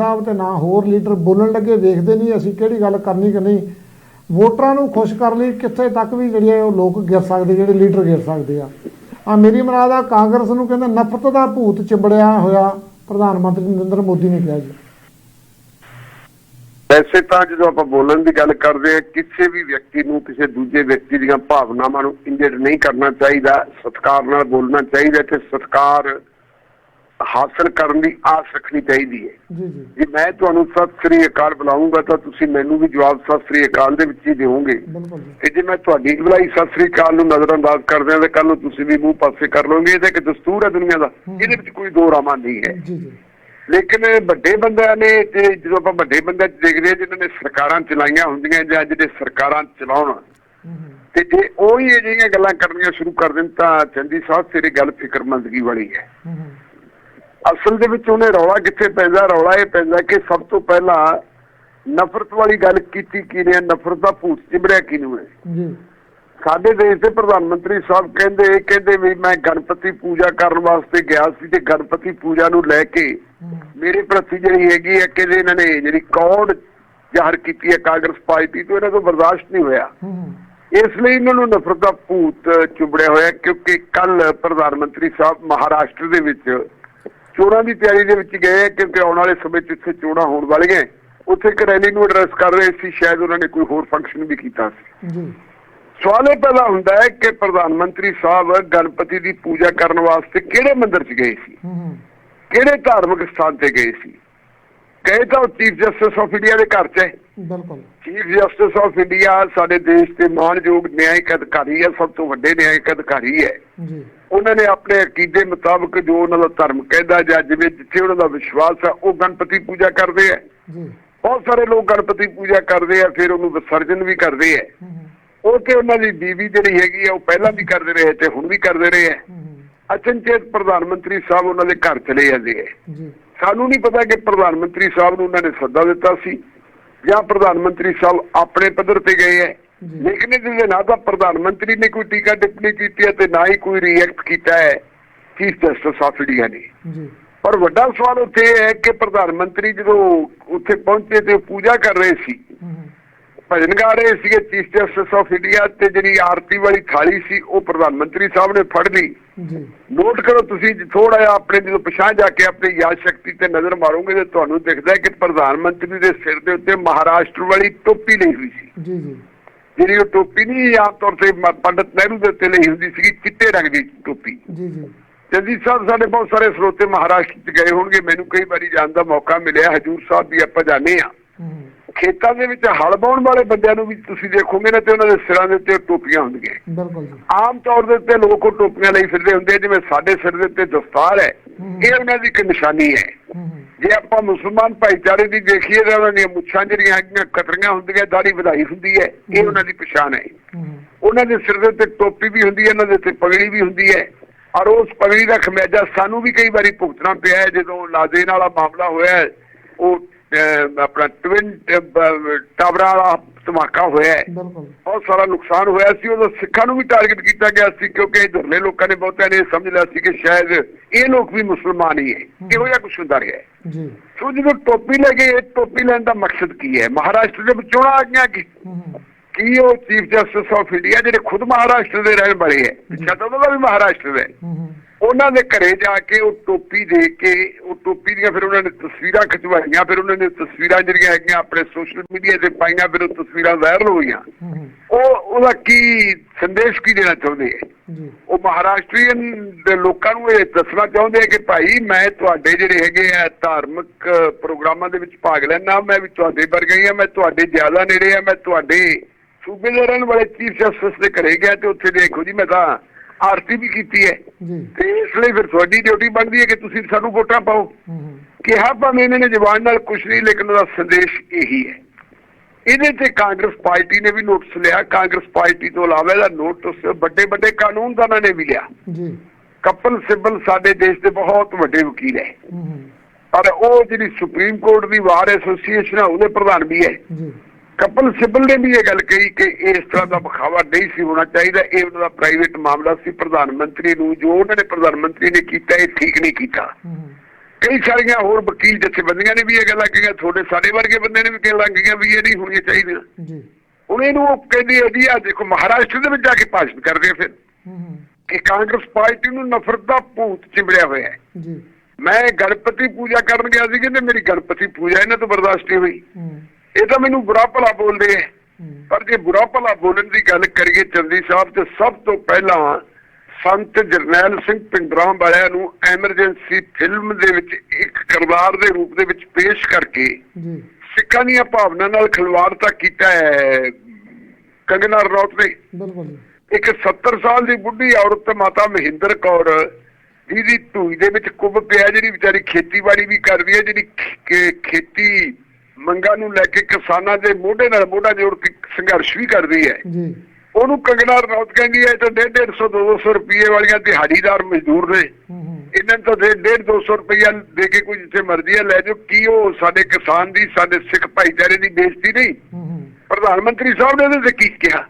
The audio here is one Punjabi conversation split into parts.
ਸਾਹਿਬ ਤੇ ਨਾ ਹੋਰ ਲੀਡਰ ਬੋਲਣ ਲੱਗੇ, ਵੇਖਦੇ ਨਹੀਂ ਅਸੀਂ ਕਿਹੜੀ ਗੱਲ ਕਰਨੀ ਕਿ ਨਹੀਂ। ਵੋਟਰਾਂ ਨੂੰ ਖੁਸ਼ ਕਰਨ ਲਈ ਕਿੱਥੇ ਤੱਕ ਵੀ ਜਿਹੜੇ ਉਹ ਲੋਕ ਗਿਰ ਸਕਦੇ, ਜਿਹੜੇ ਲੀਡਰ ਗਿਰ ਸਕਦੇ ਆ। ਆ ਮੇਰੀ ਮਰਾਦ ਆ, ਕਾਂਗਰਸ ਨੂੰ ਕਹਿੰਦੇ ਨਫ਼ਰਤ ਦਾ ਭੂਤ ਚਿੰਬੜਿਆ ਹੋਇਆ, ਪ੍ਰਧਾਨ ਮੰਤਰੀ ਨਰਿੰਦਰ ਮੋਦੀ ਨੇ ਕਿਹਾ ਜੀ। ਵੈਸੇ ਤਾਂ ਜਦੋਂ ਆਪਾਂ ਬੋਲਣ ਦੀ ਗੱਲ ਕਰਦੇ ਹਾਂ, ਕਿਸੇ ਵੀ ਵਿਅਕਤੀ ਨੂੰ, ਕਿਸੇ ਦੂਜੇ ਵਿਅਕਤੀ ਦੀਆਂ ਭਾਵਨਾਵਾਂ ਨੂੰ ਇੰਜਰਡ ਨਹੀਂ ਕਰਨਾ ਚਾਹੀਦਾ, ਸਤਿਕਾਰ ਨਾਲ ਬੋਲਣਾ ਚਾਹੀਦਾ ਤੇ ਸਤਿਕਾਰ ਹਾਸਲ ਕਰਨ ਦੀ ਆਸ ਰੱਖਣੀ ਚਾਹੀਦੀ ਹੈ। ਜੀ ਜੀ। ਜੇ ਮੈਂ ਤੁਹਾਨੂੰ ਸਤਿ ਸ੍ਰੀ ਅਕਾਲ ਬੁਲਾਉਂਗਾ ਤਾਂ ਤੁਸੀਂ ਮੈਨੂੰ ਵੀ ਜਵਾਬ ਸਤਿ ਸ੍ਰੀ ਅਕਾਲ ਦੇ ਵਿੱਚ ਹੀ ਦਿਓਗੇ। ਬਿਲਕੁਲ ਜੀ। ਤੇ ਜੇ ਮੈਂ ਤੁਹਾਡੀ ਬੁਲਾਈ ਸਤਿ ਸ੍ਰੀ ਅਕਾਲ ਨੂੰ ਨਜ਼ਰਅੰਦਾਜ਼ ਕਰਦੇ ਹਾਂ ਤੇ ਕੱਲ ਨੂੰ ਤੁਸੀਂ ਵੀ ਮੂੰਹ ਪਾਸੇ ਕਰ ਲਓਗੇ ਇਹ ਤਾਂ ਇੱਕ ਦਸਤੂਰ ਹੈ ਦੁਨੀਆ ਦਾ ਇਹਦੇ ਵਿੱਚ ਕੋਈ ਦੋ ਰਾਮਾ ਨਹੀਂ ਹੈ। ਜੀ ਜੀ। ਲੇਕਿਨ ਵੱਡੇ ਬੰਦਿਆਂ ਨੇ ਤੇ ਜਦੋਂ ਆਪਾਂ ਵੱਡੇ ਬੰਦਿਆਂ ਦੇਖਦੇ ਹਾਂ ਜਿਨ੍ਹਾਂ ਨੇ ਸਰਕਾਰਾਂ ਚਲਾਈਆਂ ਹੁੰਦੀਆਂ ਜਾਂ ਜਿਹੜੇ ਸਰਕਾਰਾਂ ਚਲਾਉਣ ਤੇ ਜੇ ਉਹ ਹੀ ਇਹ ਜਿਹੀਆਂ ਗੱਲਾਂ ਕਰਨੀਆਂ ਸ਼ੁਰੂ ਕਰ ਦੇਣ ਤਾਂ ਚੰਦੀ ਸਾਹਿਬ ਤੇਰੀ ਗੱਲ ਫਿਕਰਮੰਦਗੀ ਵਾਲੀ ਹੂੰ। ਅਸਲ ਦੇ ਵਿੱਚ ਉਹਨੇ ਰੌਲਾ ਕਿੱਥੇ ਪੈਂਦਾ? ਰੌਲਾ ਇਹ ਪੈਂਦਾ ਕਿ ਸਭ ਤੋਂ ਪਹਿਲਾਂ ਨਫ਼ਰਤ ਵਾਲੀ ਗੱਲ ਕੀਤੀ ਕਿਨੇ ਨਫ਼ਰਤ ਦਾ ਭੂਤ ਚਿਬੜਿਆ ਕਿਨੂੰ ਹੈ? ਜੀ। ਸਾਡੇ ਦੇਸ਼ ਦੇ ਪ੍ਰਧਾਨ ਮੰਤਰੀ ਸਾਹਿਬ ਕਹਿੰਦੇ ਕਹਿੰਦੇ ਵੀ ਮੈਂ ਗਣਪਤੀ ਪੂਜਾ ਕਰਨ ਵਾਸਤੇ ਗਿਆ ਸੀ ਤੇ ਗਣਪਤੀ ਪੂਜਾ ਨੂੰ ਲੈ ਕੇ ਮੇਰੇ ਪ੍ਰਤੀ ਜਿਹੜੀ ਹੈਗੀ ਹੈ ਕਿ ਇਹਨਾਂ ਨੇ ਜਿਹੜੀ ਕੌੜ ਜ਼ਾਹਰ ਕੀਤੀ ਹੈ ਕਾਂਗਰਸ ਪਾਰਟੀ ਤੋਂ ਇਹਨਾਂ ਤੋਂ ਬਰਦਾਸ਼ਤ ਨਹੀਂ ਹੋਇਆ। ਇਸ ਲਈ ਇਹਨਾਂ ਨੂੰ ਨਫ਼ਰਤ ਦਾ ਭੂਤ ਚੁਬੜਿਆ ਹੋਇਆ ਕਿਉਂਕਿ ਕੱਲ ਪ੍ਰਧਾਨ ਮੰਤਰੀ ਸਾਹਿਬ ਮਹਾਰਾਸ਼ਟਰ ਦੇ ਵਿੱਚ ਚੋਣਾਂ ਦੀ ਤਿਆਰੀ ਦੇ ਵਿੱਚ ਗਏ ਕਿਉਂਕਿ ਆਉਣ ਵਾਲੇ ਸਮੇਂ 'ਚ ਇੱਥੇ ਚੋਣਾਂ ਹੋਣ ਵਾਲੀਆਂ ਉੱਥੇ ਇੱਕ ਰੈਲੀ ਨੂੰ ਐਡਰੈਸ ਕਰ ਰਹੇ ਸੀ ਸ਼ਾਇਦ ਉਹਨਾਂ ਨੇ ਕੋਈ ਹੋਰ ਫੰਕਸ਼ਨ ਵੀ ਕੀਤਾ ਸੀ। ਜੀ। ਸਵਾਲ ਇਹ ਪੈਦਾ ਹੁੰਦਾ ਹੈ ਕਿ ਪ੍ਰਧਾਨ ਮੰਤਰੀ ਸਾਹਿਬ ਗਣਪਤੀ ਦੀ ਪੂਜਾ ਕਰਨ ਵਾਸਤੇ ਕਿਹੜੇ ਮੰਦਿਰ 'ਚ ਗਏ ਸੀ? ਕਿਹੜੇ ਧਾਰਮਿਕ ਸਥਾਨ ਤੇ ਗਏ ਸੀ? ਗਏ ਤਾਂ ਚੀਫ ਜਸਟਿਸ ਆਫ ਇੰਡੀਆ ਦੇ ਘਰ 'ਚ ਹੈ। ਬਿਲਕੁਲ। ਚੀਫ ਜਸਟਿਸ ਆਫ ਇੰਡੀਆ ਸਾਡੇ ਦੇਸ਼ ਦੇ ਮਾਨਯੋਗ ਨਿਆਇਕ ਅਧਿਕਾਰੀ ਹੈ ਸਭ ਤੋਂ ਵੱਡੇ ਨਿਆਇਕ ਅਧਿਕਾਰੀ ਹੈ। ਜੀ। ਉਹਨਾਂ ਨੇ ਆਪਣੇ ਅਕੀਦੇ ਮੁਤਾਬਕ ਜੋ ਉਹਨਾਂ ਦਾ ਧਰਮ ਕਹਿੰਦਾ ਜਾਂ ਜਿਵੇਂ ਜਿੱਥੇ ਉਹਨਾਂ ਦਾ ਵਿਸ਼ਵਾਸ ਹੈ ਉਹ ਗਣਪਤੀ ਪੂਜਾ ਕਰਦੇ ਆ ਜੀ। ਬਹੁਤ ਸਾਰੇ ਲੋਕ ਗਣਪਤੀ ਪੂਜਾ ਕਰਦੇ ਆ ਫਿਰ ਉਹਨੂੰ ਵਿਸਰਜਨ ਵੀ ਕਰਦੇ ਆ ਉਹ ਤੇ ਉਹਨਾਂ ਦੀ ਬੀਵੀ ਜਿਹੜੀ ਹੈਗੀ ਆ ਉਹ ਪਹਿਲਾਂ ਵੀ ਕਰਦੇ ਰਹੇ ਤੇ ਹੁਣ ਵੀ ਕਰਦੇ ਰਹੇ ਆ ਅਚਨਚੇਤ ਪ੍ਰਧਾਨ ਮੰਤਰੀ ਸਾਹਿਬ ਉਹਨਾਂ ਦੇ ਘਰ ਚਲੇ ਜਾਂਦੇ ਆ ਜੀ। ਸਾਨੂੰ ਨਹੀਂ ਪਤਾ ਕਿ ਪ੍ਰਧਾਨ ਮੰਤਰੀ ਸਾਹਿਬ ਨੂੰ ਉਹਨਾਂ ਨੇ ਸੱਦਾ ਦਿੱਤਾ ਸੀ। ਜਾਂ ਪ੍ਰਧਾਨ ਮੰਤਰੀ ਸਾਹਿਬ ਆਪਣੇ ਪੱਧਰ ਤੇ ਗਏ ਹੈ। ਲੇਕਿਨ ਇਹਦੇ ਨਾ ਤਾਂ ਪ੍ਰਧਾਨ ਮੰਤਰੀ ਨੇ ਕੋਈ ਟੀਕਾ ਟਿੱਪਣੀ ਕੀਤੀ ਹੈ ਤੇ ਨਾ ਹੀ ਕੋਈ ਰਿਐਕਟ ਕੀਤਾ ਹੈ। ਚੀਫ ਜਸਟਿਸ ਆਫ ਇੰਡੀਆ ਨੇ। ਜੀ। ਪਰ ਵੱਡਾ ਸਵਾਲ ਉੱਥੇ ਹੈ ਕਿ ਪ੍ਰਧਾਨ ਮੰਤਰੀ ਜਦੋਂ ਉੱਥੇ ਪਹੁੰਚੇ ਤੇ ਪੂਜਾ ਕਰ ਰਹੇ ਸੀ ਭਜਨ ਗਾ ਰਹੇ ਸੀਗੇ ਚੀਫ ਜਸਟਿਸ ਆਫ ਇੰਡੀਆ ਤੇ ਜਿਹੜੀ ਆਰਤੀ ਵਾਲੀ ਥਾਲੀ ਸੀ ਉਹ ਪ੍ਰਧਾਨ ਮੰਤਰੀ ਸਾਹਿਬ ਨੇ ਫੜ ਲਈ। ਜੀ। ਨੋਟ ਕਰੋ ਤੁਸੀਂ ਥੋੜਾ ਜਿਹਾ ਆਪਣੇ ਜਦੋਂ ਪਛਾਣ ਜਾ ਕੇ ਆਪਣੀ ਯਾਦ ਸ਼ਕਤੀ ਤੇ ਨਜ਼ਰ ਮਾਰੋਗੇ ਤੇ ਤੁਹਾਨੂੰ ਦਿਖਦਾ ਹੈ ਕਿ ਪ੍ਰਧਾਨ ਮੰਤਰੀ ਦੇ ਸਿਰ ਦੇ ਉੱਤੇ ਮਹਾਰਾਸ਼ਟਰ ਵਾਲੀ ਟੋਪੀ ਲਈ ਹੋਈ ਸੀ। ਜੀ ਜੀ। ਜਿਹੜੀ ਉਹ ਟੋਪੀ ਨਹੀਂ ਆਮ ਤੌਰ ਤੇ ਪੰਡਤ ਨਹਿਰੂ ਦੇ ਉੱਤੇ ਲਈ ਹੁੰਦੀ ਸੀ ਚਿੱਟੇ ਰੰਗ ਦੀ ਟੋਪੀ। ਜੀ ਜੀ। ਜੰਦੀ ਸਾਹਿਬ ਸਾਡੇ ਬਹੁਤ ਸਾਰੇ ਸਰੋਤੇ ਮਹਾਰਾਸ਼ਟਰ ਚ ਗਏ ਹੋਣਗੇ। ਮੈਨੂੰ ਕਈ ਵਾਰੀ ਜਾਣ ਦਾ ਮੌਕਾ ਮਿਲਿਆ। ਹਜੂਰ ਸਾਹਿਬ ਵੀ ਆਪਾਂ ਜਾਂਦੇ ਆ। ਖੇਤਾਂ ਦੇ ਵਿੱਚ ਹਲ ਬਾਉਣ ਵਾਲੇ ਬੰਦਿਆਂ ਨੂੰ ਵੀ ਤੁਸੀਂ ਦੇਖੋਗੇ ਨਾ ਤੇ ਉਹਨਾਂ ਦੇ ਸਿਰਾਂ ਦੇ ਉੱਤੇ ਟੋਪੀਆਂ ਹੁੰਦੀਆਂ। ਬਿਲਕੁਲ ਜੀ। ਆਮ ਤੌਰ ਦੇ ਉੱਤੇ ਲੋਕ ਉਹ ਟੋਪੀਆਂ ਲਈ ਫਿਰਦੇ ਹੁੰਦੇ ਜਿਵੇਂ ਸਾਡੇ ਸਿਰ ਦੇ ਉੱਤੇ ਦਸਤਾਰ ਹੈ। ਇਹ ਉਹਨਾਂ ਦੀ ਇੱਕ ਨਿਸ਼ਾਨੀ ਹੈ। ਜੇ ਆਪਾਂ ਮੁਸਲਮਾਨ ਭਾਈਚਾਰੇ ਦੀ ਦੇਖੀਏ ਤਾਂ ਉਹਨਾਂ ਦੀਆਂ ਮੁੱਛਾਂ ਜਿਹੜੀਆਂ ਹੈਗੀਆਂ ਕਤਰੀਆਂ ਹੁੰਦੀਆਂ ਦਾੜੀ ਵਧਾਈ ਹੁੰਦੀ ਹੈ। ਇਹ ਉਹਨਾਂ ਦੀ ਪਛਾਣ ਹੈ। ਉਹਨਾਂ ਦੇ ਸਿਰ ਦੇ ਉੱਤੇ ਟੋਪੀ ਵੀ ਹੁੰਦੀ ਹੈ ਉਹਨਾਂ ਦੇ ਉੱਤੇ ਪਗੜੀ ਵੀ ਹੁੰਦੀ ਹੈ। ਔਰ ਉਸ ਪਗੜੀ ਦਾ ਖਮਿਆਜਾ ਸਾਨੂੰ ਵੀ ਕਈ ਵਾਰੀ ਭੁਗਤਣਾ ਪਿਆ ਹੈ ਜਦੋਂ ਲਾਦੇਨ ਵਾਲਾ ਮਾਮਲਾ ਹੋਇਆ ਉਹ ਆਪਣਾ ਟਵਿਨ ਟਾਵਰਾਂ ਵਾਲਾ ਧਮਾਕਾ ਹੋਇਆ ਹੈ। ਬਹੁਤ ਸਾਰਾ ਨੁਕਸਾਨ ਹੋਇਆ ਸੀ ਉਦੋਂ ਸਿੱਖਾਂ ਨੂੰ ਵੀ ਟਾਰਗੇਟ ਕੀਤਾ ਗਿਆ ਸੀ ਕਿਉਂਕਿ ਇਧਰਲੇ ਲੋਕਾਂ ਨੇ ਬਹੁਤਿਆਂ ਨੇ ਸਮਝ ਲਿਆ ਸੀ ਕਿ ਸ਼ਾਇਦ ਇਹ ਲੋਕ ਵੀ ਮੁਸਲਮਾਨ ਹੀ ਹੈ ਇਹੋ ਜਿਹਾ ਕੁਝ ਹੁੰਦਾ ਰਿਹਾ। ਜੀ। ਸੋ ਜਦੋਂ ਟੋਪੀ ਲੈ ਕੇ ਇਹ ਟੋਪੀ ਲੈਣ ਦਾ ਮਕਸਦ ਕੀ ਹੈ? ਮਹਾਰਾਸ਼ਟਰ ਦੇ ਵਿੱਚ ਚੋਣਾਂ ਆ ਗਈਆਂ ਕਿ ਕੀ ਉਹ ਚੀਫ ਜਸਟਿਸ ਆਫ ਇੰਡੀਆ ਜਿਹੜੇ ਖੁਦ ਮਹਾਰਾਸ਼ਟਰ ਦੇ ਰਹਿਣ ਵਾਲੇ ਹੈ ਪਿੱਛਾ ਤਾਂ ਉਹਨਾਂ ਦਾ ਵੀ ਮਹਾਰਾਸ਼ਟਰ ਦਾ ਹੈ। ਹੂੰ ਹੂੰ। ਉਹਨਾਂ ਦੇ ਘਰੇ ਜਾ ਕੇ ਉਹ ਟੋਪੀ ਦੇ ਕੇ ਉਹ ਟੋਪੀ ਦੀਆਂ ਫਿਰ ਉਹਨਾਂ ਨੇ ਤਸਵੀਰਾਂ ਖਿਚਵਾਈਆਂ ਫਿਰ ਉਹਨਾਂ ਨੇ ਤਸਵੀਰਾਂ ਜਿਹੜੀਆਂ ਹੈਗੀਆਂ ਆਪਣੇ ਸੋਸ਼ਲ ਮੀਡੀਆ ਤੇ ਪਾਈਆਂ ਫਿਰ ਉਹ ਤਸਵੀਰਾਂ ਵਾਇਰਲ ਹੋਈਆਂ। ਹੂੰ ਹੂੰ। ਉਹ ਉਹਦਾ ਕੀ ਸੰਦੇਸ਼ ਕੀ ਦੇਣਾ ਚਾਹੁੰਦੇ ਹੈ? ਉਹ ਮਹਾਰਾਸ਼ਟਰੀਅਨ ਦੇ ਲੋਕਾਂ ਨੂੰ ਇਹ ਦੱਸਣਾ ਚਾਹੁੰਦੇ ਆ ਕਿ ਭਾਈ ਮੈਂ ਤੁਹਾਡੇ ਜਿਹੜੇ ਹੈਗੇ ਆ ਧਾਰਮਿਕ ਪ੍ਰੋਗਰਾਮਾਂ ਦੇ ਵਿੱਚ ਭਾਗ ਲੈਣਾ ਮੈਂ ਵੀ ਤੁਹਾਡੇ ਵਰਗਾ ਹੀ ਆ ਮੈਂ ਤੁਹਾਡੇ ਜ਼ਿਆਦਾ ਨੇੜੇ ਆ ਮੈਂ ਤੁਹਾਡੇ ਸੂਬੇ ਦੇ ਰਹਿਣ ਵਾਲੇ ਚੀਫ ਜਸਟਿਸ ਦੇ ਘਰੇ ਗਿਆ ਤੇ ਉੱਥੇ ਦੇਖੋ ਜੀ ਮੈਂ ਤਾਂ ਆਰਤੀ ਵੀ ਕੀਤੀ ਹੈ। ਤੇ ਇਸ ਲਈ ਫਿਰ ਤੁਹਾਡੀ ਡਿਊਟੀ ਬਣਦੀ ਹੈ ਕਿ ਤੁਸੀਂ ਸਾਨੂੰ ਵੋਟਾਂ ਪਾਓ। ਕਿਹਾ ਭਾਵੇਂ ਇਹਨਾਂ ਨੇ ਜ਼ਬਾਨ ਨਾਲ ਕੁਝ ਨਹੀਂ ਲੇਕਿਨ ਉਹਦਾ ਸੰਦੇਸ਼ ਇਹੀ ਹੈ। ਇਹਦੇ ਤੇ ਕਾਂਗਰਸ ਪਾਰਟੀ ਨੇ ਵੀ ਨੋਟਿਸ ਲਿਆ। ਕਾਂਗਰਸ ਪਾਰਟੀ ਤੋਂ ਇਲਾਵਾ ਇਹਦਾ ਨੋਟਿਸ ਵੱਡੇ ਵੱਡੇ ਕਾਨੂੰਨਦਾਨਾਂ ਨੇ ਵੀ ਲਿਆ। ਜੀ। ਕਪਲ ਸਿੱਬਲ ਸਾਡੇ ਦੇਸ਼ ਦੇ ਬਹੁਤ ਵੱਡੇ ਵਕੀਲ ਹੂੰ। ਪਰ ਉਹ ਜਿਹੜੀ ਸੁਪਰੀਮ ਕੋਰਟ ਦੀ ਵਾਰ ਐਸੋਸੀਏਸ਼ਨ ਹੈ ਉਹਦੇ ਪ੍ਰਧਾਨ ਵੀ ਹੈ। ਜੀ। ਕਪਲ ਸਿੱਬਲ ਨੇ ਵੀ ਇਹ ਗੱਲ ਕਹੀ ਕਿ ਇਸ ਤਰ੍ਹਾਂ ਦਾ ਬਖਾਵਾ ਨਹੀਂ ਸੀ ਹੋਣਾ ਚਾਹੀਦਾ। ਇਹ ਉਹਨਾਂ ਦਾ ਪ੍ਰਾਈਵੇਟ ਮਾਮਲਾ ਸੀ। ਪ੍ਰਧਾਨ ਮੰਤਰੀ ਨੂੰ ਜੋ ਉਹਨਾਂ ਨੇ ਪ੍ਰਧਾਨ ਮੰਤਰੀ ਨੇ ਕੀਤਾ ਇਹ ਠੀਕ ਨਹੀਂ ਕੀਤਾ। ਕਈ ਸਾਰੀਆਂ ਹੋਰ ਵਕੀਲ ਜਥੇਬੰਦੀਆਂ ਨੇ ਵੀ ਇਹ ਗੱਲਾਂ ਕਹੀਆਂ। ਤੁਹਾਡੇ ਸਾਡੇ ਵਰਗੇ ਬੰਦੇ ਨੇ ਵੀ ਗੱਲਾਂ ਕਹੀਆਂ ਵੀ ਇਹ ਨਹੀਂ ਹੋਣੀਆਂ ਚਾਹੀਦੀਆਂ। ਜੀ। ਹੁਣ ਇਹਨੂੰ ਉਹ ਕਹਿੰਦੀ ਹੈ ਜੀ ਆ ਦੇਖੋ ਮਹਾਰਾਸ਼ਟਰ ਦੇ ਵਿੱਚ ਜਾ ਕੇ ਭਾਸ਼ਣ ਕਰਦੇ ਆ ਫਿਰ। ਕਿ ਕਾਂਗਰਸ ਪਾਰਟੀ ਨੂੰ ਨਫ਼ਰਤ ਦਾ ਭੂਤ ਚਿੰਬੜਿਆ ਹੋਇਆ ਹੈ। ਜੀ। ਮੈਂ ਗਣਪਤੀ ਪੂਜਾ ਕਰਨ ਗਿਆ ਸੀ ਕਹਿੰਦੇ ਮੇਰੀ ਗਣਪਤੀ ਪੂਜਾ ਇਹਨਾਂ ਤੋਂ ਬਰਦਾਸ਼ਤ ਨਹੀਂ ਹੋਈ। ਇਹ ਤਾਂ ਮੈਨੂੰ ਬੁਰਾ ਭਲਾ ਬੋਲਦੇ ਹੂੰ। ਪਰ ਜੇ ਬੁਰਾ ਭਲਾ ਬੋਲਣ ਦੀ ਗੱਲ ਕਰੀਏ ਚੰਦੀ ਸਾਹਿਬ ਤੇ ਸਭ ਤੋਂ ਪਹਿਲਾਂ ਸੰਤ ਜਰਨੈਲ ਸਿੰਘ ਪਿੰਡਰਾਂ ਵਾਲਿਆਂ ਨੂੰ ਐਮਰਜੈਂਸੀ ਫਿਲਮ ਦੇ ਵਿੱਚ ਇੱਕ ਕਿਰਦਾਰ ਦੇ ਰੂਪ ਦੇ ਵਿੱਚ ਪੇਸ਼ ਕਰਕੇ ਜੀ। ਸਿੱਖਾਂ ਦੀਆਂ ਭਾਵਨਾ ਨਾਲ ਖਿਲਵਾੜ ਤਾਂ ਕੀਤਾ ਹੈ ਕੰਗਨਾ ਰਣੌਤ ਨੇ। ਬਿਲਕੁਲ ਇੱਕ 70 ਸਾਲ ਦੀ ਬੁੱਢੀ ਔਰਤ ਮਾਤਾ ਮਹਿੰਦਰ ਕੌਰ ਜਿਹਦੀ ਧੂਈ ਦੇ ਵਿੱਚ ਕੁੱਬ ਪਿਆ ਜਿਹੜੀ ਵਿਚਾਰੀ ਖੇਤੀਬਾੜੀ ਵੀ ਕਰਦੀ ਹੈ ਜਿਹੜੀ ਖੇਤੀ ਮੰਗਾਂ ਨੂੰ ਲੈ ਕੇ ਕਿਸਾਨਾਂ ਦੇ ਮੋਢੇ ਨਾਲ ਮੋਢਾ ਜੋੜ ਕੇ ਸੰਘਰਸ਼ ਵੀ ਕਰਦੀ ਹੈ। ਜੀ। ਉਹਨੂੰ ਕੰਗਨਾ ਰਣੌਤ ਕਹਿੰਦੀ ਹੈ ਤਾਂ 150 200 ਰੁਪਏ ਵਾਲੀਆਂ ਦਿਹਾੜੀਦਾਰ ਮਜ਼ਦੂਰ ਨੇ। ਇਹਨਾਂ ਨੂੰ ਤਾਂ 150 200 ਰੁਪਇਆ ਦੇ ਕੇ ਕੋਈ ਜਿੱਥੇ ਮਰਜ਼ੀ ਹੈ ਲੈ ਜਾਓ। ਕੀ ਉਹ ਸਾਡੇ ਕਿਸਾਨ ਦੀ ਸਾਡੇ ਸਿੱਖ ਭਾਈਚਾਰੇ ਦੀ ਬੇਇੱਜ਼ਤੀ ਨਹੀਂ? ਪ੍ਰਧਾਨ ਮੰਤਰੀ ਸਾਹਿਬ ਨੇ ਇਹਦੇ ਤੇ ਕੀ ਕਿਹਾ?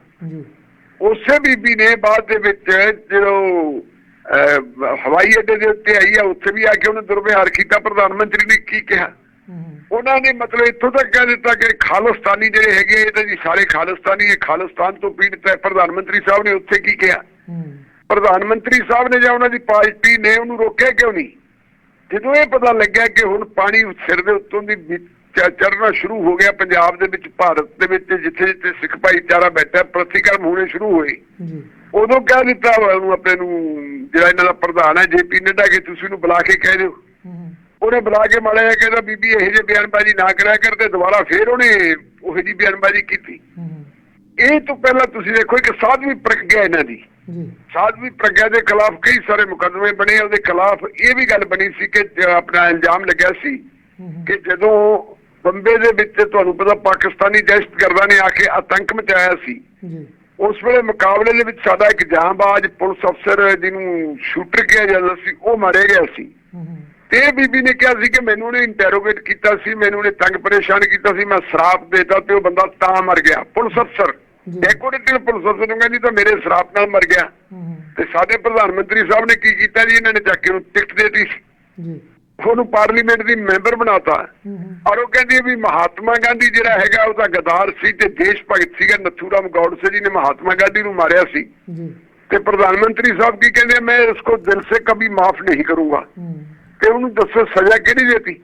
ਉਸੇ ਬੀਬੀ ਨੇ ਬਾਅਦ ਦੇ ਵਿੱਚ ਜਦੋਂ ਹਵਾਈ ਅੱਡੇ ਦੇ ਉੱਤੇ ਆਈ ਆ ਉੱਥੇ ਵੀ ਆ ਕੇ ਉਹਨੇ ਦੁਰਵਿਹਾਰ ਕੀਤਾ। ਪ੍ਰਧਾਨ ਮੰਤਰੀ ਨੇ ਕੀ ਕਿਹਾ? ਉਹਨਾਂ ਨੇ ਮਤਲਬ ਇੱਥੋਂ ਤੱਕ ਕਹਿ ਦਿੱਤਾ ਕਿ ਖਾਲਿਸਤਾਨੀ ਜਿਹੜੇ ਹੈਗੇ ਇਹ ਤਾਂ ਜੀ ਸਾਰੇ ਖਾਲਿਸਤਾਨੀ ਇਹ ਖਾਲਿਸਤਾਨ ਤੋਂ ਪੀੜਤ ਹੈ ਪ੍ਰਧਾਨ ਮੰਤਰੀ ਸਾਹਿਬ ਨੇ ਉੱਥੇ ਕੀ ਕਿਹਾ? ਪ੍ਰਧਾਨ ਮੰਤਰੀ ਸਾਹਿਬ ਨੇ ਜਾਂ ਉਹਨਾਂ ਦੀ ਪਾਰਟੀ ਨੇ ਉਹਨੂੰ ਰੋਕਿਆ ਕਿਉਂ ਨਹੀਂ? ਜਦੋਂ ਇਹ ਪਤਾ ਲੱਗਿਆ ਕਿ ਹੁਣ ਪਾਣੀ ਸਿਰ ਦੇ ਉੱਤੋਂ ਦੀ ਵੀ ਚ- ਚੜ੍ਹਨਾ ਸ਼ੁਰੂ ਹੋ ਗਿਆ ਪੰਜਾਬ ਦੇ ਵਿੱਚ ਭਾਰਤ ਦੇ ਵਿੱਚ ਜਿੱਥੇ ਜਿੱਥੇ ਸਿੱਖ ਭਾਈਚਾਰਾ ਬੈਠਾ ਪ੍ਰਤੀਕਰਮ ਹੋਣੇ ਸ਼ੁਰੂ ਹੋਏ। ਉਦੋਂ ਕਹਿ ਦਿੱਤਾ ਉਹਨੂੰ ਆਪਣੇ ਨੂੰ ਜਿਹੜਾ ਇਹਨਾਂ ਦਾ ਪ੍ਰਧਾਨ ਹੈ ਜੇਪੀ ਨੱਡਾ ਕਿ ਤੁਸੀਂ ਉਹਨੂੰ ਬੁਲਾ ਕੇ ਕਹਿ ਦਿਓ। ਉਹਨੇ ਬੁਲਾ ਕੇ ਮਾੜਿਆ ਕਹਿੰਦਾ ਬੀਬੀ ਇਹੋ ਜਿਹੇ ਬਿਆਨਬਾਜ਼ੀ ਨਾ ਕਰਿਆ ਕਰ ਤੇ ਦੁਬਾਰਾ ਫੇਰ ਉਹਨੇ ਉਹੋ ਜਿਹੀ ਬਿਆਨਬਾਜ਼ੀ ਕੀਤੀ। ਇਹ ਤੋਂ ਪਹਿਲਾਂ ਤੁਸੀਂ ਦੇਖੋ ਇੱਕ ਸਾਧਵੀ ਪ੍ਰਗਿਆ ਇਹਨਾਂ ਦੀ। ਜੀ। ਸਾਧਵੀ ਪ੍ਰਗਿਆ ਦੇ ਖਿਲਾਫ ਕਈ ਸਾਰੇ ਮੁਕੱਦਮੇ ਬਣੇ ਉਹਦੇ ਖਿਲਾਫ ਇਹ ਵੀ ਗੱਲ ਬਣੀ ਸੀ ਕਿ ਜ- ਆਪਣਾ ਇਲਜ਼ਾਮ ਲੱਗਿਆ ਸੀ ਕਿ ਜਦੋਂ ਬੰਬੇ ਦੇ ਵਿੱਚ ਤੁਹਾਨੂੰ ਪਤਾ ਪਾਕਿਸਤਾਨੀ ਦਹਿਸ਼ਤਗਰਦਾਂ ਨੇ ਆ ਕੇ ਆਤੰਕ ਮਚਾਇਆ ਸੀ। ਜੀ। ਉਸ ਵੇਲੇ ਮੁਕਾਬਲੇ ਦੇ ਵਿੱਚ ਸਾਡਾ ਇੱਕ ਜਾਂਬਾਜ਼ ਪੁਲਿਸ ਅਫਸਰ ਜਿਹਨੂੰ ਸ਼ੂਟਰ ਕਿਹਾ ਜਾਂਦਾ ਸੀ ਉਹ ਮਾਰਿਆ ਗਿਆ ਸੀ। ਹੂੰ ਹੂੰ। ਤੇ ਬੀਬੀ ਨੇ ਕਿਹਾ ਸੀ ਕਿ ਮੈਨੂੰ ਉਹਨੇ ਇੰਟਰੋਗੇਟ ਕੀਤਾ ਸੀ ਮੈਨੂੰ ਉਹਨੇ ਤੰਗ ਪਰੇਸ਼ਾਨ ਕੀਤਾ ਸੀ ਮੈਂ ਸ਼ਰਾਪ ਦੇਤਾ ਤੇ ਉਹ ਬੰਦਾ ਤਾਂ ਮਰ ਗਿਆ ਪੁਲਿਸ ਅਫਸਰ। ਡੈਕੋਰੇਟਿਵ ਪੁਲਿਸ ਅਫਸਰ ਨੂੰ ਕਹਿੰਦੀ ਤਾਂ ਮੇਰੇ ਸ਼ਰਾਪ ਨਾਲ ਮਰ ਗਿਆ। ਤੇ ਸਾਡੇ ਪ੍ਰਧਾਨ ਮੰਤਰੀ ਸਾਹਿਬ ਨੇ ਕੀ ਕੀਤਾ ਜੀ? ਇਹਨਾਂ ਨੇ ਚੱਕ ਕੇ ਉਹਨੂੰ ਟਿਕਟ ਦੇਤੀ ਜੀ। ਉਹਨੂੰ ਪਾਰਲੀਮੈਂਟ ਦੀ ਮੈਂਬਰ ਬਣਾਤਾ। ਔਰ ਉਹ ਕਹਿੰਦੀ ਵੀ ਮਹਾਤਮਾ ਗਾਂਧੀ ਜਿਹੜਾ ਹੈਗਾ ਉਹ ਤਾਂ ਗਦਾਰ ਸੀ ਤੇ ਦੇਸ਼ ਭਗਤ ਸੀਗਾ। ਨਥੂਰਾਮ ਗੌਡਸੇ ਜੀ ਨੇ ਮਹਾਤਮਾ ਗਾਂਧੀ ਨੂੰ ਮਾਰਿਆ ਸੀ। ਜੀ। ਤੇ ਪ੍ਰਧਾਨ ਮੰਤਰੀ ਸਾਹਿਬ ਕੀ ਕਹਿੰਦੇ ਮੈਂ ਇਸਕੋ ਦਿਲ ਸੇ ਕभी ਮਾਫ ਨਹੀਂ ਕਰੂੰਗਾ। ਤੇ ਉਹਨੂੰ ਦੱਸੋ ਸਜ਼ਾ ਕਿਹੜੀ ਦੇਤੀ?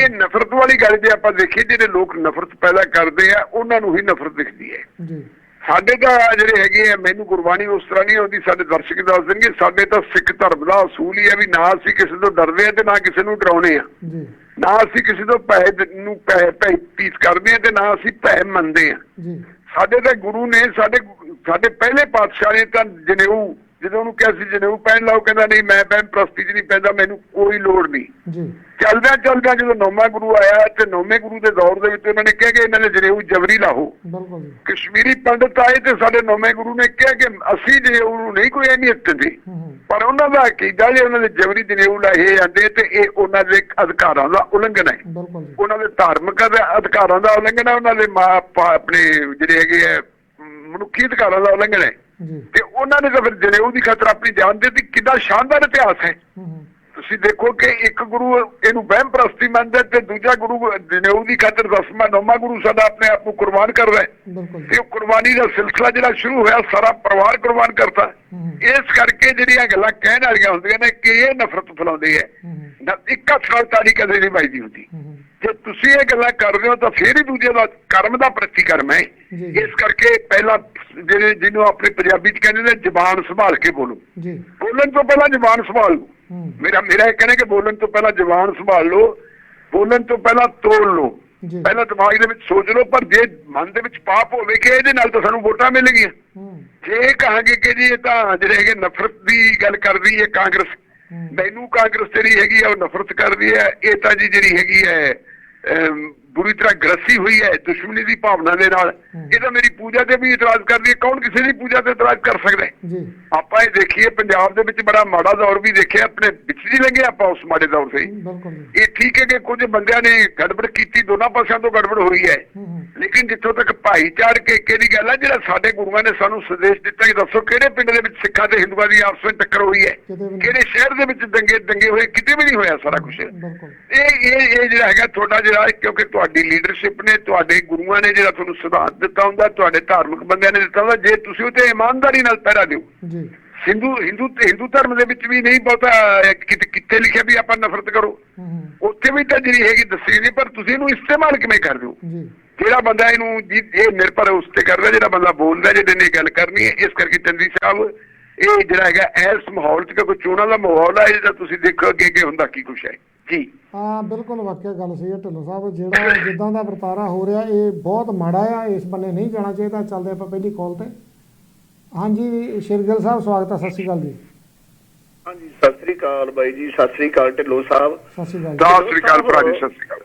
ਇਹ ਨਫ਼ਰਤ ਵਾਲੀ ਗੱਲ ਜੇ ਆਪਾਂ ਦੇਖੀਏ ਜਿਹੜੇ ਲੋਕ ਨਫ਼ਰਤ ਪੈਦਾ ਕਰਦੇ ਆ ਉਹਨਾਂ ਨੂੰ ਹੀ ਨਫ਼ਰਤ ਦਿਖਦੀ ਹੈ। ਜੀ। ਸਾਡੇ ਤਾਂ ਜਿਹੜੇ ਹੈਗੇ ਆ ਮੈਨੂੰ ਗੁਰਬਾਣੀ ਉਸ ਤਰ੍ਹਾਂ ਨਹੀਂ ਆਉਂਦੀ ਸਾਡੇ ਦਰਸ਼ਕ ਦੱਸ ਦੇਣਗੇ ਸਾਡੇ ਤਾਂ ਸਿੱਖ ਧਰਮ ਦਾ ਅਸੂਲ ਹੀ ਹੈ ਵੀ ਨਾ ਅਸੀਂ ਕਿਸੇ ਤੋਂ ਡਰਦੇ ਆ ਤੇ ਨਾ ਕਿਸੇ ਨੂੰ ਡਰਾਉਣੇ ਆ। ਜੀ। ਨਾ ਅਸੀਂ ਕਿਸੇ ਤੋਂ ਪੈਸੇ ਨੂੰ ਪੈਸੇ ਭੈ ਪੀਸ ਕਰਦੇ ਆ ਤੇ ਨਾ ਅਸੀਂ ਪੈਸੇ ਮੰਨਦੇ ਆ। ਜੀ। ਸਾਡੇ ਤਾਂ ਗੁਰੂ ਨੇ ਸਾਡੇ ਸਾਡੇ ਪਹਿਲੇ ਪਾਤਸ਼ਾਹ ਨੇ ਤਾਂ ਜਨੇਊ ਜਦੋਂ ਉਹਨੂੰ ਕਿਹਾ ਸੀ ਜਨੇਊ ਪਹਿਨ ਲਾਓ ਕਹਿੰਦਾ ਨਹੀਂ ਮੈਂ ਪਹਿਨ ਪ੍ਰਸਤੀ ਚ ਨਹੀਂ ਪੈਂਦਾ ਮੈਨੂੰ ਕੋਈ ਲੋੜ ਨਹੀਂ। ਜੀ। ਚੱਲਦਿਆਂ ਚੱਲਦਿਆਂ ਜਦੋਂ ਨੌਵਾਂ ਗੁਰੂ ਆਇਆ ਤੇ ਨੌਵੇਂ ਗੁਰੂ ਦੇ ਦੌਰ ਦੇ ਵਿੱਚ ਉਹਨਾਂ ਨੇ ਕਿਹਾ ਕਿ ਇਹਨਾਂ ਨੇ ਜਨੇਊ ਜਬਰੀ ਲਾਹੋ। ਬਿਲਕੁਲ ਕਸ਼ਮੀਰੀ ਪੰਡਤ ਆਏ ਤੇ ਸਾਡੇ ਨੌਵੇਂ ਗੁਰੂ ਨੇ ਕਿਹਾ ਕਿ ਅਸੀਂ ਜਨੇਊ ਨੂੰ ਨਹੀਂ ਕੋਈ ਅਹਿਮੀਅਤ ਦਿੰਦੇ। ਪਰ ਉਹਨਾਂ ਦਾ ਅਕੀਦਾ ਜੇ ਉਹਨਾਂ ਦੇ ਜਬਰੀ ਜਨੇਊ ਲਾਹੇ ਜਾਂਦੇ ਤੇ ਇਹ ਉਹਨਾਂ ਦੇ ਅਧਿਕਾਰਾਂ ਦਾ ਉਲੰਘਣ ਹੈ। ਬਿਲਕੁਲ ਉਹਨਾਂ ਦੇ ਧਾਰਮਿਕ ਅਧ- ਅਧਿਕਾਰਾਂ ਦਾ ਉਲੰਘਣ ਹੈ ਉਹਨਾਂ ਦੇ ਆਪਣੇ ਜਿਹੜੇ ਹੈਗੇ ਮਨੁੱਖੀ ਅਧਿਕਾਰਾਂ ਦਾ ਉਲੰਘਣ ਹੈ। ਤੇ ਉਹਨਾਂ ਨੇ ਤਾਂ ਫਿਰ ਜਨੇਊ ਦੀ ਖਾਤਰ ਆਪਣੀ ਜਾਨ ਦੇ ਦਿੱਤੀ। ਕਿੰਨਾ ਸ਼ਾਨਦਾਰ ਇਤਿਹਾਸ ਹੈ। ਤੁਸੀਂ ਦੇਖੋ ਕਿ ਇੱਕ ਗੁਰੂ ਇਹਨੂੰ ਵਹਿਮ ਪ੍ਰਸਤੀ ਮੰਨਦਾ ਤੇ ਦੂਜਾ ਗੁਰੂ ਜਨੇਊ ਦੀ ਖਾਤਰ ਦਸਵਾਂ ਨੌਵਾਂ ਗੁਰੂ ਸਾਡਾ ਆਪਣੇ ਆਪ ਨੂੰ ਕੁਰਬਾਨ ਕਰਦਾ ਤੇ ਉਹ ਕੁਰਬਾਨੀ ਦਾ ਸਿਲਸਿਲਾ ਜਿਹੜਾ ਸ਼ੁਰੂ ਹੋਇਆ ਸਾਰਾ ਪਰਿਵਾਰ ਕੁਰਬਾਨ ਕਰਤਾ। ਇਸ ਕਰਕੇ ਜਿਹੜੀਆਂ ਗੱਲਾਂ ਕਹਿਣ ਵਾਲੀਆਂ ਹੁੰਦੀਆਂ ਨੇ ਕਿ ਇਹ ਨਫ਼ਰਤ ਫੈਲਾਉਂਦੇ ਹੈ। ਇੱਕ ਹੱਥ ਨਾਲ ਤਾੜੀ ਕਦੇ ਨਹੀਂ ਵੱਜਦੀ ਹੁੰਦੀ। ਜੇ ਤੁਸੀਂ ਇਹ ਗੱਲਾਂ ਕਰਦੇ ਹੋ ਤਾਂ ਫੇਰ ਹੀ ਦੂਜੇ ਦਾ ਕਰਮ ਦਾ ਪ੍ਰਤੀਕਰਮ ਹੈ। ਇਸ ਕਰਕੇ ਪਹਿਲਾਂ ਜਿਹੜੇ ਜਿਹਨੂੰ ਆਪਣੇ ਪੰਜਾਬੀ ਚ ਕਹਿੰਦੇ ਨੇ ਜ਼ਬਾਨ ਸੰਭਾਲ ਕੇ ਬੋਲੋ। ਜੀ। ਬੋਲਣ ਤੋਂ ਪਹਿਲਾਂ ਜ਼ਬਾਨ ਸੰਭਾਲ ਲਓ। ਮੇਰਾ ਮੇਰਾ ਇਹ ਕਹਿਣਾ ਕਿ ਬੋਲਣ ਤੋਂ ਪਹਿਲਾਂ ਜ਼ਬਾਨ ਸੰਭਾਲ ਲਓ। ਬੋਲਣ ਤੋਂ ਪਹਿਲਾਂ ਤੋੜ ਲਓ। ਪਹਿਲਾਂ ਦਿਮਾਗ ਦੇ ਵਿੱਚ ਸੋਚ ਲਓ ਪਰ ਜੇ ਮਨ ਦੇ ਵਿੱਚ ਪਾਪ ਹੋਵੇ ਕਿ ਇਹਦੇ ਨਾਲ ਤਾਂ ਸਾਨੂੰ ਵੋਟਾਂ ਮਿਲਣਗੀਆਂ। ਜੇ ਕਹਾਂਗੇ ਕਿ ਜੀ ਇਹ ਤਾਂ ਜਿਹੜੇ ਹੈਗੇ ਨਫ਼ਰਤ ਦੀ ਗੱਲ ਕਰਦੀ ਹੈ ਕਾਂਗਰਸ ਮੈਨੂੰ ਕਾਂਗਰਸ ਜਿਹੜੀ ਹੈਗੀ ਆ ਉਹ ਨਫ਼ਰਤ ਕਰਦੀ ਹੈ ਇਹ ਤਾਂ ਜੀ ਜਿਹੜੀ ਹੈਗੀ ਹੈ um, ਬੁਰੀ ਤਰ੍ਹਾਂ ਗ੍ਰਸੀ ਹੋਈ ਹੈ ਦੁਸ਼ਮਣੀ ਦੀ ਭਾਵਨਾ ਦੇ ਨਾਲ। ਇਹ ਤਾਂ ਮੇਰੀ ਪੂਜਾ ਤੇ ਵੀ ਇਤਰਾਜ਼ ਕਰਦੀ ਹੈ। ਕੌਣ ਕਿਸੇ ਦੀ ਪੂਜਾ ਤੇ ਇਤਰਾਜ਼ ਕਰ ਸਕਦਾ ਹੈ? ਜੀ। ਆਪਾਂ ਇਹ ਦੇਖੀਏ ਪੰਜਾਬ ਦੇ ਵਿੱਚ ਬੜਾ ਮਾੜਾ ਦੌਰ ਵੀ ਦੇਖਿਆ ਆਪਣੇ ਵਿੱਚ ਦੀ ਲੰਘੇ ਆਪਾਂ ਉਸ ਮਾੜੇ ਦੌਰ ਸੇ ਇਹ ਠੀਕ ਹੈ ਕਿ ਕੁਝ ਬੰਦਿਆਂ ਨੇ ਗੜਬੜ ਕੀਤੀ ਦੋਨਾਂ ਪਾਸਿਆਂ ਤੋਂ ਗੜਬੜ ਹੋਈ ਹੈ। ਲੇਕਿਨ ਜਿੱਥੋਂ ਤੱਕ ਭਾਈਚਾਰ ਕੇ ਕਿਹੜੀ ਗੱਲ ਹੈ ਜਿਹੜਾ ਸਾਡੇ ਗੁਰੂਆਂ ਨੇ ਸਾਨੂੰ ਸੰਦੇਸ਼ ਦਿੱਤਾ ਕਿ ਦੱਸੋ ਕਿਹੜੇ ਪਿੰਡ ਦੇ ਵਿੱਚ ਸਿੱਖਾਂ ਤੇ ਹਿੰਦੂਆਂ ਦੀ ਆਪਸ ਵਿੱਚ ਟੱਕਰ ਹੋਈ ਹੈ। ਕਿਹੜੇ ਸ਼ਹਿਰ ਦੇ ਵਿੱਚ ਦੰਗੇ ਦੰਗੇ ਹੋਏ ਕਿਤੇ ਵੀ ਨਹੀਂ ਹੋਇਆ ਸਾਰਾ ਕੁਝ ਇਹ ਇਹ ਜਿਹੜਾ ਹੈਗਾ ਤੁਹਾਡਾ ਜਿਹੜਾ ਕਿਉਂਕਿ ਤੁਹਾਡੀ ਲੀਡਰਸ਼ਿਪ ਨੇ ਤੁਹਾਡੇ ਗੁਰੂਆਂ ਨੇ ਜਿਹੜਾ ਤੁਹਾਨੂੰ ਸਿਧਾਂਤ ਦਿੱਤਾ ਹੁੰਦਾ ਤੁਹਾਡੇ ਧਾਰਮਿਕ ਬੰਦਿਆਂ ਨੇ ਦਿੱਤਾ ਹੁੰਦਾ ਜੇ ਤੁਸੀਂ ਉਹਤੇ ਇਮਾਨਦਾਰੀ ਨਾਲ ਪਹਿਰਾ ਦਿਓ। ਜੀ। ਹਿੰਦੂ ਹਿੰਦੂ ਹਿੰਦੂ ਧਰਮ ਦੇ ਵਿੱਚ ਵੀ ਨਹੀਂ ਬਹੁਤਾ ਕਿਤੇ ਲਿਖਿਆ ਵੀ ਆਪਾਂ ਨਫ਼ਰਤ ਕਰੋ। ਉੱਥੇ ਵੀ ਤਾਂ ਜਿਹੜੀ ਹੈਗੀ ਦੱਸੀ ਨਹੀਂ ਪਰ ਤੁਸੀਂ ਇਹਨੂੰ ਇਸਤੇਮਾਲ ਕਿਵੇਂ ਕਰਦੇ ਹੋ? ਜੀ। ਜਿਹੜਾ ਬੰਦਾ ਇਹਨੂੰ ਇਹ ਨਿਰਭਰ ਉਸ ਤੇ ਕਰਦਾ ਜਿਹੜਾ ਬੰਦਾ ਬੋਲਦਾ ਜਿਹਦੇ ਨੇ ਗੱਲ ਕਰਨੀ ਹੈ ਇਸ ਕਰਕੇ ਚੰਦੀ ਸਾਹਿਬ ਇਹ ਜਿਹੜਾ ਹੈਗਾ ਇਸ ਮਾਹੌਲ 'ਚ ਕੋਈ ਚੋਣਾਂ ਦਾ ਮਾਹੌਲ ਹੈ ਜਿਹਦਾ ਤੁਸੀਂ ਦੇਖੋ ਅੱਗੇ ਅੱਗੇ ਹੁੰਦਾ ਕੀ ਕੁਛ ਹੈ। ਜੀ। ਹਾਂ ਬਿਲਕੁਲ ਵਾਕਿਆ ਗੱਲ ਸਹੀ ਹੈ ਢਿੱਲੋਂ ਸਾਹਿਬ। ਜਿਹੜਾ ਜਿੱਦਾਂ ਦਾ ਵਰਤਾਰਾ ਹੋ ਰਿਹਾ ਇਹ ਬਹੁਤ ਮਾੜਾ ਆ। ਇਸ ਬੰਨੇ ਨਹੀਂ ਜਾਣਾ ਚਾਹੀਦਾ। ਚੱਲਦੇ ਆਪਾਂ ਪਹਿਲੀ ਕਾਲ ਤੇ। ਹਾਂਜੀ ਸ਼ੇਰਗਿੱਲ ਸਾਹਿਬ ਸਵਾਗਤ ਹੈ। ਸਤਿ ਸ਼੍ਰੀ ਅਕਾਲ ਜੀ। ਹਾਂਜੀ ਸਤਿ ਸ੍ਰੀ ਅਕਾਲ ਬਾਈ ਜੀ। ਸਤਿ ਸ੍ਰੀ ਅਕਾਲ ਢਿੱਲੋਂ ਸਾਹਿਬ। ਸਤਿ ਸ਼੍ਰੀ ਅਕਾਲ ਜੀ। ਸਤਿ ਸ੍ਰੀ ਅਕਾਲ ਭਰਾ ਜੀ ਸਤਿ ਸ੍ਰੀ ਅਕਾਲ।